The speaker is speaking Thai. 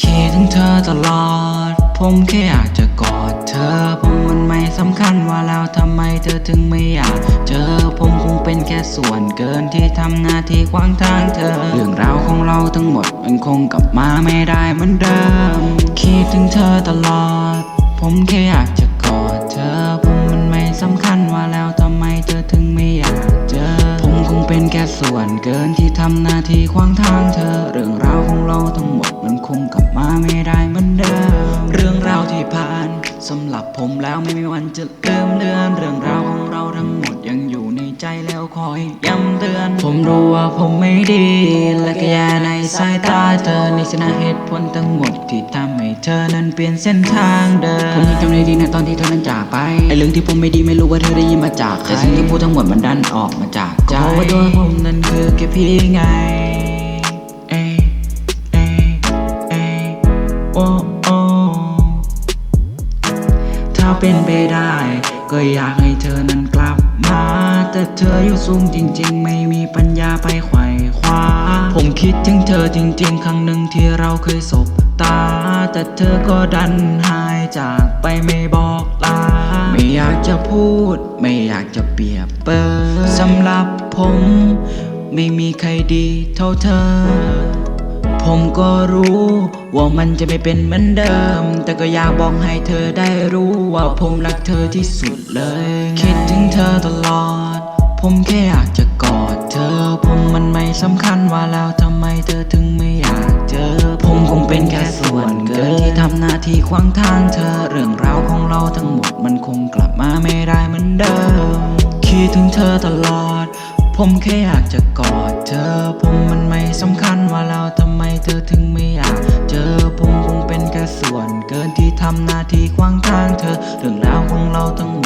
คิดถึงเธอตลอด ผมแค่อยากจะกอดเธอ ผมมันไม่สำคัญว่าแล้วทำไมเธอถึงไม่อยากเจอ ผมคงเป็นแค่ส่วนเกินที่ทำหน้าที่ขวางทางเธอ เรื่องราวของเราทั้งหมดมันคงกลับมาไม่ได้เหมือนเดิม คิดถึงเธอตลอด ผมแค่อยากจะกอดเธอ ผมมันไม่สำคัญว่าแล้วทำไมเธอถึงไม่อยากเจอ ผมคงเป็นแค่ส่วนเกินที่ทำหน้าที่ขวางทางเธอ เรื่องราวของเราทั้งหมด คงกลับมาไม่ได้เหมือนเดิมเรื่องราวที่ผ่านสำหรับผมแล้วไม่มีวันจะลืมเลือนเรื่องราวของเราทั้งหมดยังอยู่ในใจแล้วคอยย้ำเตือน ผมรู้ว่าผมไม่ดี และก็แย่ในสายตาเธอนี่สินะเหตุผลทั้งหมดที่ทำให้เธอนั้นเปลี่ยนเส้นทางเดินผมยังจำได้ดีนะตอนที่เธอนั้นจากไปไอ้เรื่องที่ผมไม่ดีไม่รู้ว่าเธอได้ยินมาจากใครแต่สิ่งที่พูดทั้งหมดมันดันออกมาจากใจเพราะว่าตัวผมนั้นคือแค่พี่ไงาเป็นไปได้ ก็อยากให้เธอนั้นกลับมา แต่เธออยู่สูงจริง ๆ ไม่มีปัญญาไปไขว่คว้า ผมคิดถึงเธอจริง ๆ ครั้งหนึ่งที่เราเคยสบตา แต่เธอก็ดันหายจากไปไม่บอกลา ไม่อยากจะพูด ไม่อยากจะเปรียบเปรยสำหรับผม ไม่มีใครดีเท่าเธอ ผมก็รู้ ว่ามันจะไม่เป็นเหมือนเดิม แต่ก็อยากบอกให้เธอได้รู้ว่าผมรักเธอที่สุดเลย คิดถึงเธอตลอด ผมแค่อยากจะกอดเธอ ผมมันไม่สำคัญว่าแล้วทำไมเธอถึงไม่อยากเจอ ผมคงเป็นแค่ส่วนเกินที่ทำหน้าที่ขวางทางเธอ เรื่องราวของเราทั้งหมดมันคงกลับมาไม่ได้เหมือนเดิม คิดถึงเธอตลอด ผมแค่อยากจะกอด เกินที่ทำหน้าที่ขวางทางเธอ เรื่องราวของเราทั้งหมดมันคง